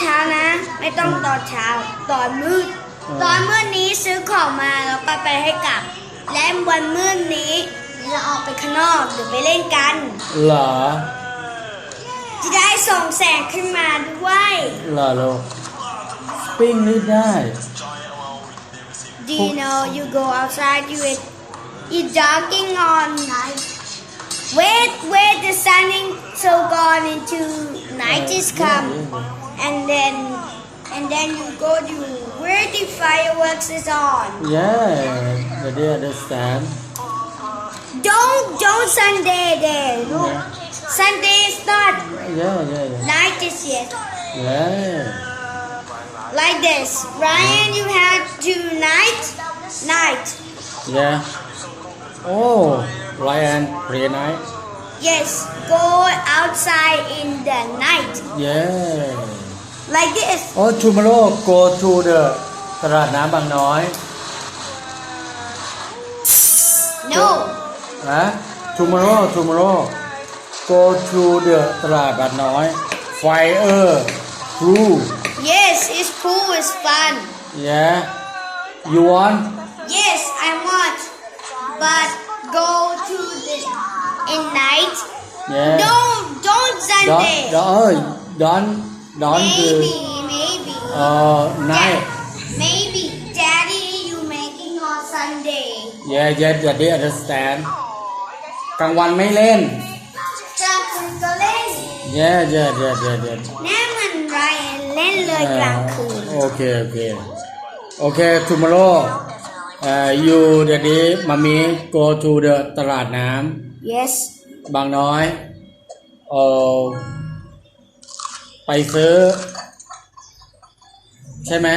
เช้านะ ไม่ต้องตอนเช้า ตอนมืด ตอนมืดนี้ซื้อของมาแล้วก็ไปให้กลับ และวันมืดนี้เราออกไปข้างนอกหรือไปเล่นกัน เหรอ จะได้ส่องแสงขึ้นมาด้วยเหรอลูกปิ้งนี่ได้ Do you know you go outside you eat, you jogging on night wait wait the sun is so gone into night is come and then and then you go to where the fireworks is on. Yeah daddy understand. Don't don't Sunday there no Sunday is not yeah yeah yeah. night is yet. Yeah. Like this. Ryan you have to night night. Yeah. Oh Ryan play night. Yes go outside in the night. Yeah like this oh tomorrow go to the ตลาดน้ำบางน้อย no ฮะ tomorrow tomorrow go to the ตลาดบางน้อย fire crew yes it's cool it's fun yeah you want yes I want but go to the in night yeah don't don't don't Sunday don't ơi don't don't maybe maybe uh night maybe daddy you making on Sunday yeah yeah daddy understand กลางวันไม่เล่น จะคุณก็เล่น yeah yeah yeah yeah yeah แน่มันไรเล่นเลยกลางคืน โอเค โอเค โอเค tomorrow เอ่อ you daddy มามี go to the ตลาดน้ yes ำบางน้อยเออ ไปซื้อ ใช่ไหม